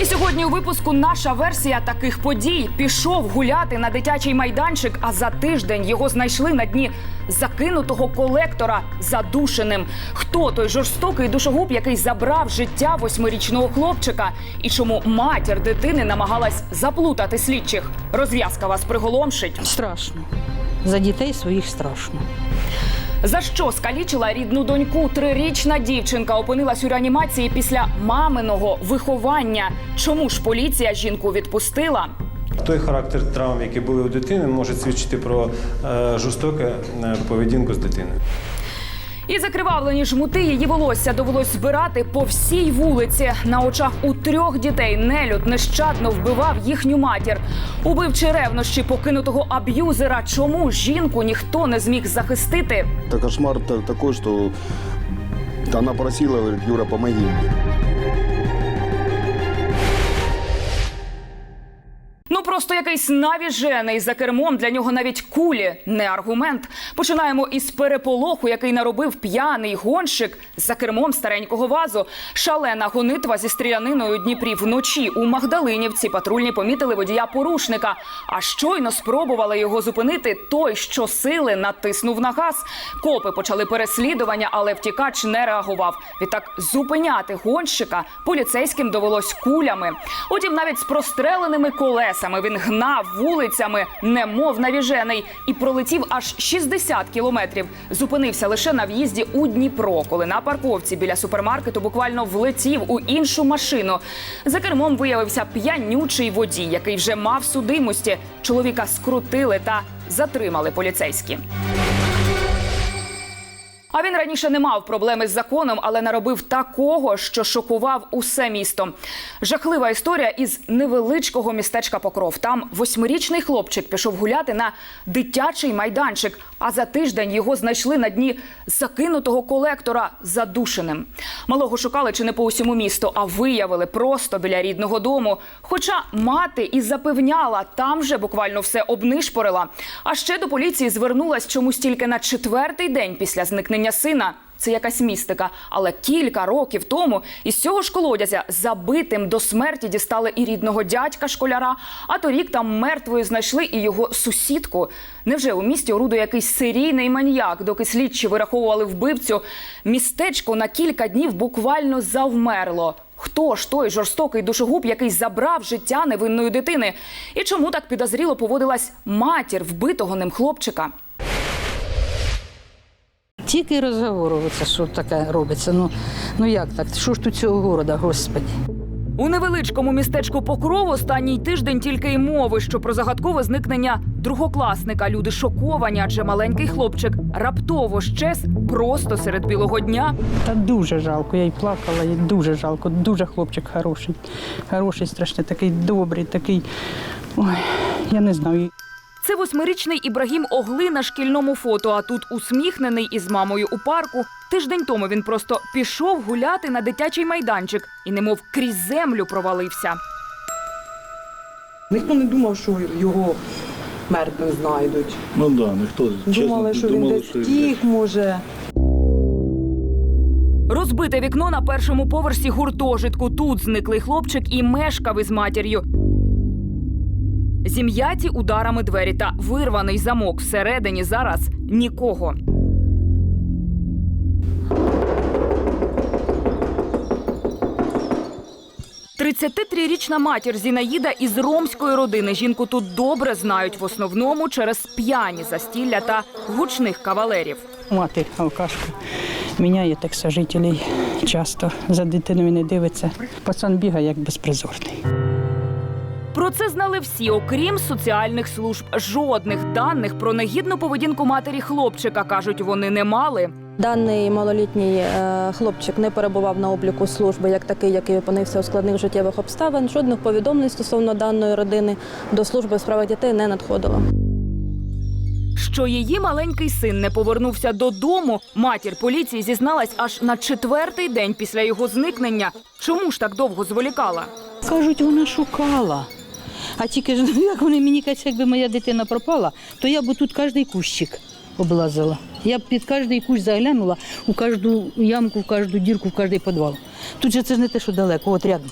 І сьогодні у випуску наша версія таких подій пішов гуляти на дитячий майданчик, а за тиждень його знайшли на дні закинутого колектора задушеним. Хто той жорстокий душогуб, який забрав життя восьмирічного хлопчика, і чому матір дитини намагалась заплутати слідчих? Розв'язка вас приголомшить. Страшно. За дітей своїх страшно. За що скалічила рідну доньку? Трирічна дівчинка опинилась у реанімації після маминого виховання. Чому ж поліція жінку відпустила? Той характер травм, які були у дитини, може свідчити про жорстоке жорстоку е, поведінку з дитиною. І закривавлені жмути її волосся довелось збирати по всій вулиці. На очах у трьох дітей нелюд нещадно вбивав їхню матір. Убивчі ревнощі покинутого аб'юзера. Чому жінку ніхто не зміг захистити? Та кошмар та- що вона просила, говорить, Юра, помоги мне. Ну просто якийсь навіжений за кермом для нього навіть кулі не аргумент. Починаємо із переполоху, який наробив п'яний гонщик за кермом старенького вазу. Шалена гонитва зі стріляниною Дніпрі вночі у Магдалинівці патрульні помітили водія порушника. А щойно спробували його зупинити. Той, що сили натиснув на газ. Копи почали переслідування, але втікач не реагував. Відтак зупиняти гонщика поліцейським довелось кулями. Утім, навіть з простреленими колесами він гнав вулицями, немов навіжений, і пролетів аж 60 кілометрів. Зупинився лише на в'їзді у Дніпро, коли на парковці біля супермаркету буквально влетів у іншу машину. За кермом виявився п'янючий водій, який вже мав судимості. Чоловіка скрутили та затримали поліцейські. А він раніше не мав проблеми з законом, але наробив такого, що шокував усе місто. Жахлива історія із невеличкого містечка Покров. Там восьмирічний хлопчик пішов гуляти на дитячий майданчик, а за тиждень його знайшли на дні закинутого колектора задушеним. Малого шукали чи не по усьому місту, а виявили просто біля рідного дому. Хоча мати і запевняла, там же буквально все обнишпорила. А ще до поліції звернулась чомусь тільки на четвертий день після зникнення сина. Це якась містика. Але кілька років тому із цього ж колодязя забитим до смерті дістали і рідного дядька школяра. А торік там мертвою знайшли і його сусідку. Невже у місті орудує якийсь серійний маніяк? Доки слідчі вираховували вбивцю, містечко на кілька днів буквально завмерло. Хто ж той жорстокий душогуб, який забрав життя невинної дитини? І чому так підозріло поводилась матір вбитого ним хлопчика? Тільки розговорюватися, що таке робиться. Ну, ну як так? Що ж тут цього города, господі? У невеличкому містечку Покров останній тиждень тільки й мови, що про загадкове зникнення другокласника. Люди шоковані, адже маленький хлопчик раптово щез просто серед білого дня. Та дуже жалко, я й плакала, і дуже жалко. Дуже хлопчик хороший. Хороший, страшний, такий добрий, такий. Ой, я не знаю. Це восьмирічний Ібрагім Огли на шкільному фото. А тут усміхнений із мамою у парку. Тиждень тому він просто пішов гуляти на дитячий майданчик і немов крізь землю провалився. Ніхто не думав, що його мертвим знайдуть. Ну так, да, ніхто чесно Думали, що він думали, десь що він втік, може. Розбите вікно на першому поверсі гуртожитку. Тут зниклий хлопчик і мешкав із матір'ю. Зім'яті ударами двері та вирваний замок всередині зараз нікого. Тридцятитрирічна матір Зінаїда із ромської родини. Жінку тут добре знають в основному через п'яні застілля та гучних кавалерів. Мати алкашка міняє так сожителей часто. За дитиною не дивиться. Пацан бігає як безпризорний. Про це знали всі, окрім соціальних служб. Жодних даних про негідну поведінку матері хлопчика кажуть, вони не мали. Даний малолітній е, хлопчик не перебував на обліку служби як такий, який опинився у складних життєвих обставин. Жодних повідомлень стосовно даної родини до служби справах дітей не надходило. Що її маленький син не повернувся додому, матір поліції зізналась аж на четвертий день після його зникнення. Чому ж так довго зволікала? Кажуть, вона шукала. А тільки ж, ну, як вони мені кажуть, якби моя дитина пропала, то я б тут кожний кущик облазила. Я б під кожний кущ заглянула, у кожну ямку, в кожну дірку, в кожний підвал. Тут же це ж не те, що далеко, от рядом.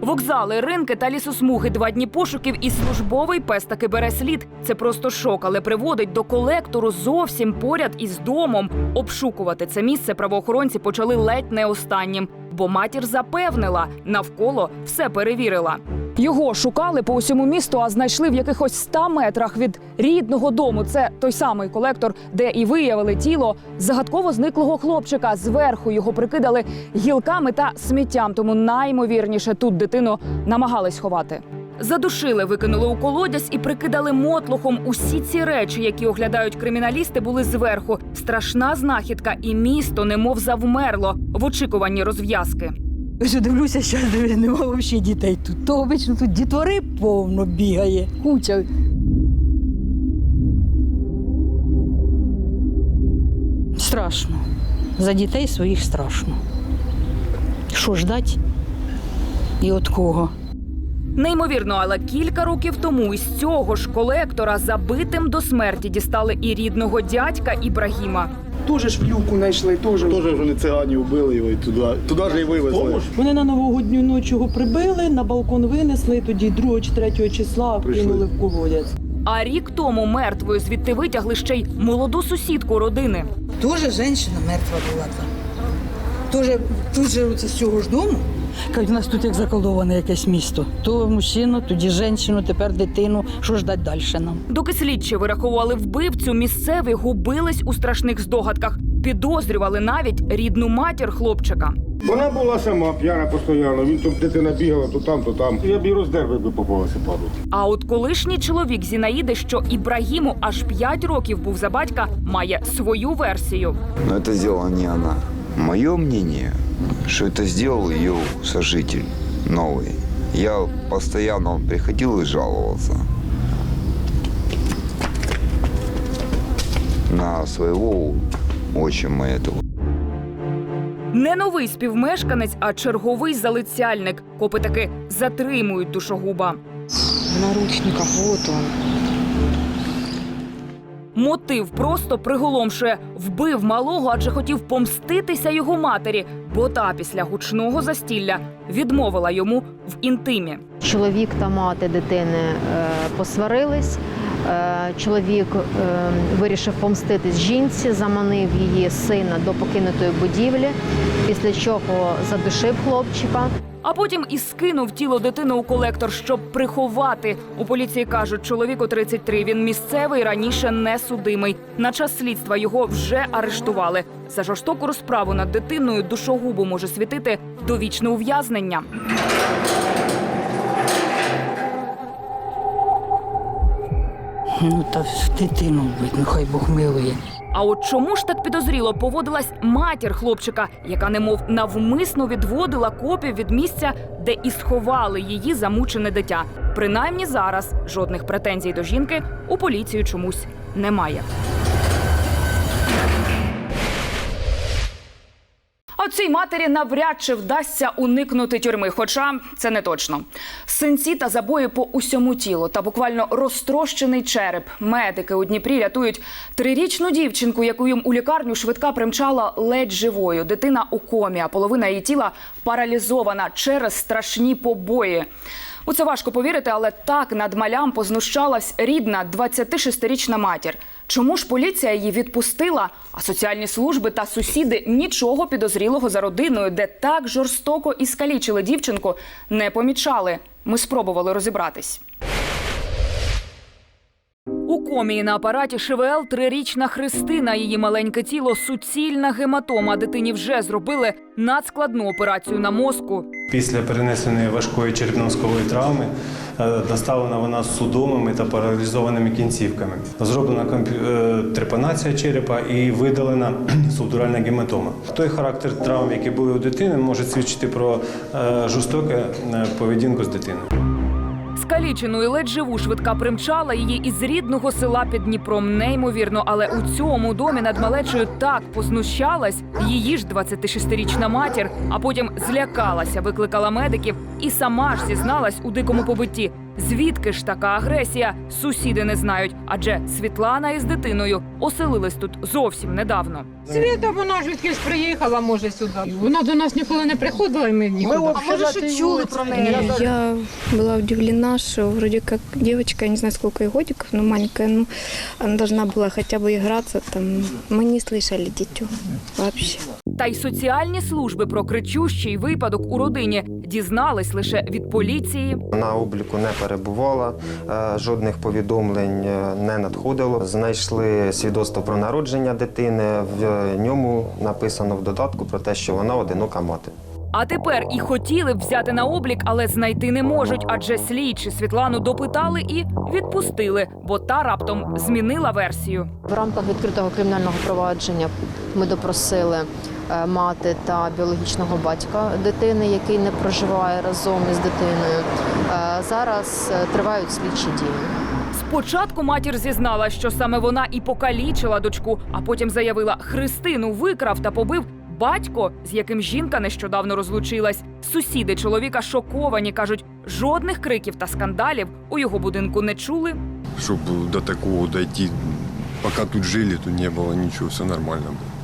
Вокзали, ринки та лісосмуги, два дні пошуків і службовий пес таки бере слід. Це просто шок, але приводить до колектору зовсім поряд із домом. Обшукувати це місце правоохоронці почали ледь не останнім, бо матір запевнила, навколо все перевірила. Його шукали по усьому місту, а знайшли в якихось 100 метрах від рідного дому. Це той самий колектор, де і виявили тіло загадково зниклого хлопчика. Зверху його прикидали гілками та сміттям. Тому наймовірніше тут дитину намагались ховати. Задушили, викинули у колодязь і прикидали мотлухом. Усі ці речі, які оглядають криміналісти, були зверху. Страшна знахідка, і місто немов завмерло в очікуванні розв'язки. Ось дивлюся, що нема взагалі дітей тут. То обично тут дітвори повно бігає, куча. Страшно. За дітей своїх страшно. Що ждать? І від кого? Неймовірно, але кілька років тому із цього ж колектора забитим до смерті дістали і рідного дядька Ібрагіма. Теж ж в люку знайшли, теж. Тоже вони цигані вбили його і туди, туди ж і вивезли. Вони на новогодню ніч його прибили, на балкон винесли, тоді 2 чи 3 числа кинули в колодязь. А рік тому мертвою звідти витягли ще й молоду сусідку родини. Тоже жінка мертва була там. Тоже, тут же з цього ж дому. Кажуть, у нас тут як заколдоване якесь місто. То мужчину, тоді жінку, тепер дитину. Що ждать далі нам? Доки слідчі вирахували вбивцю, місцеві губились у страшних здогадках. Підозрювали навіть рідну матір хлопчика. Вона була сама п'яна постійно. Він тут дитина бігала, то там, то там. Я б і роздерв, якби попалася падати. А от колишній чоловік Зінаїди, що Ібрагіму аж 5 років був за батька, має свою версію. Но это сделала не она. Мое мнение, что это сделал ее сожитель новый. Я постоянно приходил и жаловался на своего отчима этого. Не новий співмешканець, а черговий залицяльник. Копи таки затримують душогуба. В наручниках, от он. Мотив просто приголомшує. Вбив малого, адже хотів помститися його матері, бо та після гучного застілля відмовила йому в інтимі. Чоловік та мати дитини е, посварились. Е, Чоловік е, вирішив помститись жінці, заманив її сина до покинутої будівлі, після чого задушив хлопчика. А потім і скинув тіло дитини у колектор, щоб приховати. У поліції кажуть, чоловіку 33, Він місцевий раніше не судимий. На час слідства його вже арештували. За жорстоку розправу над дитиною душогубу може світити довічне ув'язнення. Ну та дитину вбить, ну Бог милує. А от чому ж так підозріло поводилась матір хлопчика, яка немов навмисно відводила копів від місця, де і сховали її замучене дитя. Принаймні зараз жодних претензій до жінки у поліцію чомусь немає. Цій матері навряд чи вдасться уникнути тюрми, хоча це не точно. Синці та забої по усьому тілу та буквально розтрощений череп. Медики у Дніпрі рятують трирічну дівчинку, яку їм у лікарню швидка примчала ледь живою. Дитина у комі, а половина її тіла паралізована через страшні побої. У це важко повірити, але так над малям познущалась рідна 26-річна матір. Чому ж поліція її відпустила? А соціальні служби та сусіди нічого підозрілого за родиною, де так жорстоко і скалічили дівчинку, не помічали. Ми спробували розібратись. У комії на апараті ШВЛ трирічна Христина. Її маленьке тіло суцільна гематома. Дитині вже зробили надскладну операцію на мозку. Після перенесеної важкої черепно-мозкової травми е, доставлена вона з судомими та паралізованими кінцівками. Зроблена е, трепанація черепа і видалена субдуральна гематома. Той характер травм, які були у дитини, може свідчити про жорстоке е, поведінку з дитиною. Скалічену і ледь живу швидка примчала її із рідного села під Дніпром. Неймовірно, але у цьому домі над малечою так познущалась її ж 26-річна матір, а потім злякалася, викликала медиків і сама ж зізналась у дикому побитті. Звідки ж така агресія? Сусіди не знають, адже Світлана із дитиною оселились тут зовсім недавно. Світа, вона ж відкись приїхала, може, сюди. Вона до нас ніколи не приходила, і ми нікуди. А може, що чули про неї? Я была удивлена, что вроде как девочка, я не знаю, сколько ей годиков, но маленькая, ну, она должна была хотя бы играться там. Мы не слышали дитю вообще. Та й соціальні служби про кричущий випадок у родині дізнались лише від поліції. На обліку не перебувала, е, жодних повідомлень е, не надходило. Знайшли свідоцтво про народження дитини. В ньому написано в додатку про те, що вона одинока мати. А тепер і хотіли б взяти на облік, але знайти не можуть, адже слідчі Світлану допитали і відпустили, бо та раптом змінила версію. В рамках відкритого кримінального провадження ми допросили мати та біологічного батька дитини, який не проживає разом із дитиною. Е, Зараз е, тривають слідчі дії. Спочатку матір зізнала, що саме вона і покалічила дочку, а потім заявила, Христину викрав та побив батько, з яким жінка нещодавно розлучилась. Сусіди чоловіка шоковані, кажуть, жодних криків та скандалів у його будинку не чули. Чтобы до такого дойти, пока тут жили, тут не было ничего, все нормально было.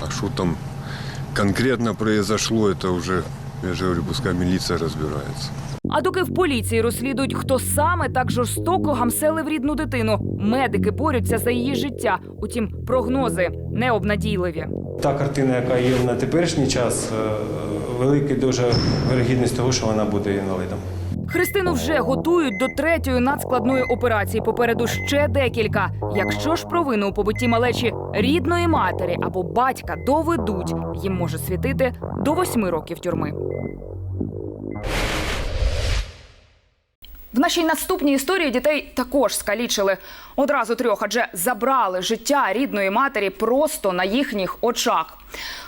А что там конкретно произошло, это уже, я же говорю, пускай милиция разбирается. А доки в поліції розслідують, хто саме так жорстоко гамселив рідну дитину, медики борються за її життя. Утім, прогнози необнадійливі. Та картина, яка є на теперішній час, е, велика дуже вирогідність того, що вона буде інвалідом. Христину вже готують до третьої надскладної операції. Попереду ще декілька. Якщо ж провину у побитті малечі рідної матері або батька доведуть, їм може світити до восьми років тюрми. В нашій наступній історії дітей також скалічили одразу трьох, адже забрали життя рідної матері просто на їхніх очах.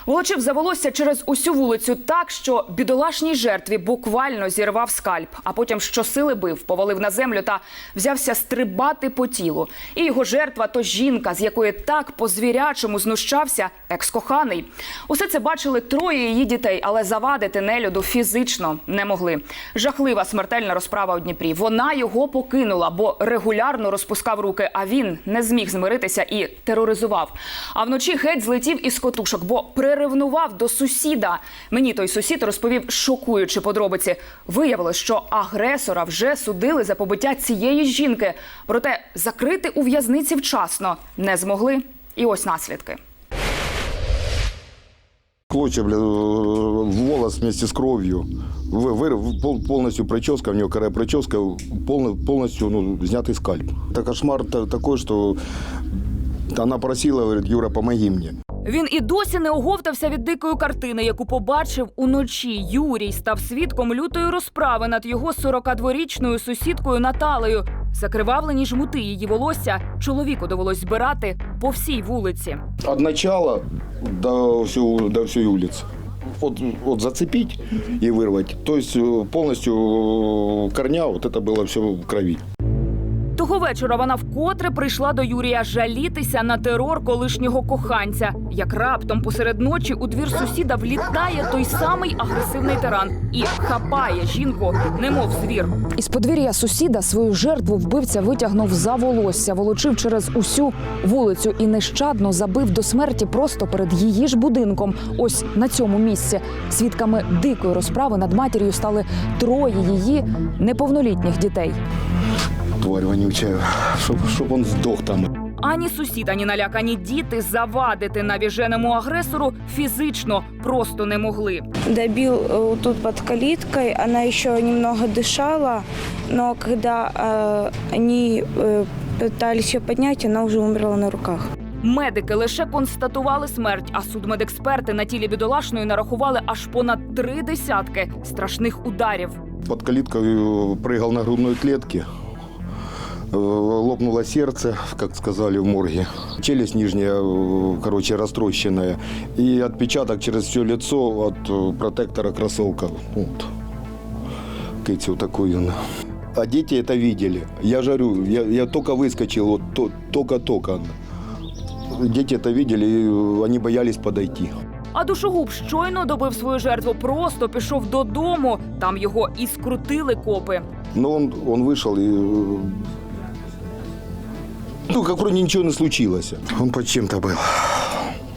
Волочив за волосся через усю вулицю так, що бідолашній жертві буквально зірвав скальп, а потім щосили бив, повалив на землю та взявся стрибати по тілу. І його жертва то жінка, з якої так по-звірячому знущався екс-коханий. Усе це бачили троє її дітей, але завадити нелюду фізично не могли. Жахлива смертельна розправа у Дніпрі. Вона його покинула, бо регулярно розпускав руки, а він не зміг змиритися і тероризував. А вночі геть злетів із котушок, бо приревнував до сусіда. Мені той сусід розповів шокуючі подробиці. Виявилось, що агресора вже судили за побиття цієї жінки. Проте закрити у в'язниці вчасно не змогли. І ось наслідки Клочья, бля, волос вместе с кровью. Вы- вырыв, пол- полностью прическа, у него корая прическа, полный, полностью ну, снятый скальп. Это кошмар та- такой, что она просила, говорит, Юра, помоги мне. Він і досі не оговтався від дикої картини, яку побачив уночі. Юрій став свідком лютої розправи над його 42-річною сусідкою Наталею. Закривавлені жмути її волосся чоловіку довелось збирати по всій вулиці. От начала до всей, до всей улицы. Вот, вот зацепить и вырвать. То есть э, полностью э, корня, вот это было все в крови. Того вечора вона вкотре прийшла до Юрія жалітися на терор колишнього коханця. Як раптом посеред ночі у двір сусіда влітає той самий агресивний тиран і хапає жінку, немов звір. Із подвір'я сусіда свою жертву вбивця витягнув за волосся, волочив через усю вулицю і нещадно забив до смерті просто перед її ж будинком. Ось на цьому місці. Свідками дикої розправи над матір'ю стали троє її неповнолітніх дітей Тварь вонючая. Чтоб, чтоб он сдох там. Ані сусід, ані налякані діти завадити навіженому агресору фізично просто не могли. Добил э, тут под калиткой, она еще немного дышала, но когда э, они э, пытались ее поднять, она уже умерла на руках. Медики лише констатували смерть, а судмедексперти на тілі бідолашної нарахували аж понад три десятки страшних ударів. Под калиткой э, прыгал на грудной клетке. Э, Лопнуло сердце, как сказали в морге. Челюсть нижняя, э, короче, растрощенная. И отпечаток через все лицо от э, протектора кроссовка. Вот. Кэти, вот такой он. А дети это видели. Я жарю, я, я только выскочил, вот то- только-только. Дети это видели, и они боялись подойти. А душогуб щойно добив свою жертву, просто пішов додому. Там його і скрутили копи. Но он, он вышел и... э, Ну, как вроде ничего не случилось. Он под чем-то был.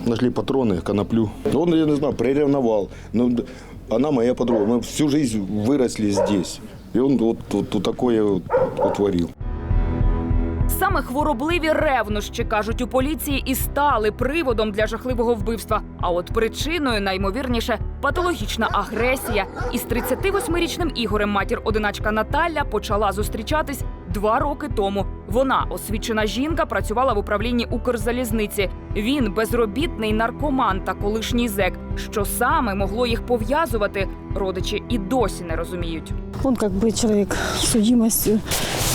Нашли патроны, коноплю. Он, я не знаю, приревновал. Но д- она моя подруга. Мы всю жизнь выросли здесь. И он вот, вот, вот такое вот утворил. Саме хворобливі ревнощі, кажуть у поліції, і стали приводом для жахливого вбивства. А от причиною найімовірніше патологічна агресія. Із 38-річним Ігорем матір одиначка Наталя почала зустрічатись два роки тому. Вона, освічена жінка, працювала в управлінні Укрзалізниці. Він безробітний наркоман та колишній зек. Що саме могло їх пов'язувати, родичі і досі не розуміють. Он как бы человек с судимостью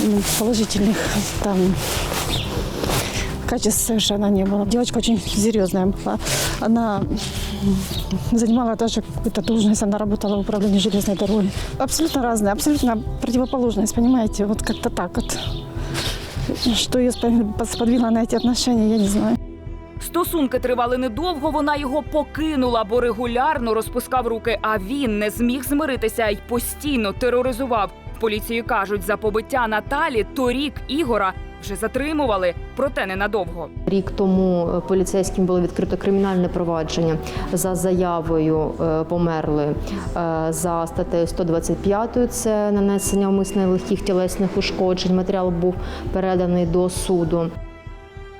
м, положительных там качеств совершенно не было. Девочка очень серьезная была. Она м, занимала даже какую-то должность, она работала в управлении железной дороги. Абсолютно разная, абсолютно противоположность, понимаете, вот как-то так вот. Что я спо- на ці отношения, я не знаю. Стосунки тривали недовго. Вона його покинула, бо регулярно розпускав руки. А він не зміг змиритися й постійно тероризував. Поліції кажуть, за побиття Наталі торік Ігора вже затримували, проте ненадовго. Рік тому е, поліцейським було відкрито кримінальне провадження за заявою е, померли е, за статтею 125, це нанесення умисних легких тілесних ушкоджень. Матеріал був переданий до суду.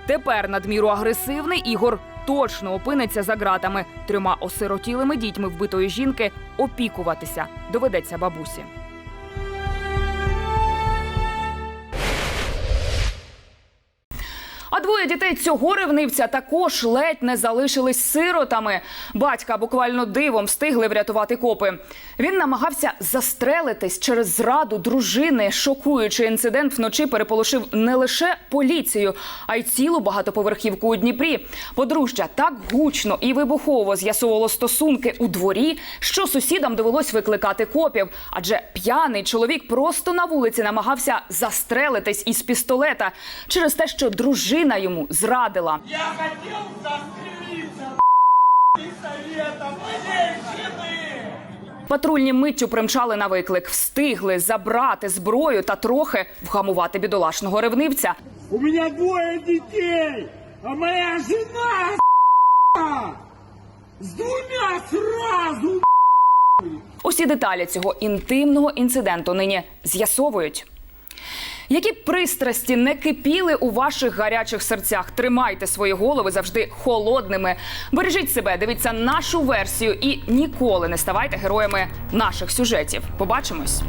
Тепер надміру агресивний Ігор точно опиниться за ґратами. Трьома осиротілими дітьми вбитої жінки опікуватися доведеться бабусі. Двоє дітей цього ревнивця також ледь не залишились сиротами. Батька буквально дивом встигли врятувати копи. Він намагався застрелитись через зраду дружини. Шокуючий інцидент вночі переполошив не лише поліцію, а й цілу багатоповерхівку у Дніпрі. Подружжя так гучно і вибухово з'ясовувало стосунки у дворі, що сусідам довелось викликати копів. Адже п'яний чоловік просто на вулиці намагався застрелитись із пістолета через те, що дружина йому зрадила. Я моей жены! Патрульні миттю примчали на виклик, встигли забрати зброю та трохи вгамувати бідолашного ревнивця. У меня двое детей, а моя жена с двумя сразу. Усі деталі цього інтимного інциденту нині з'ясовують. Які пристрасті не кипіли у ваших гарячих серцях, тримайте свої голови завжди холодними. Бережіть себе, дивіться нашу версію і ніколи не ставайте героями наших сюжетів. Побачимось.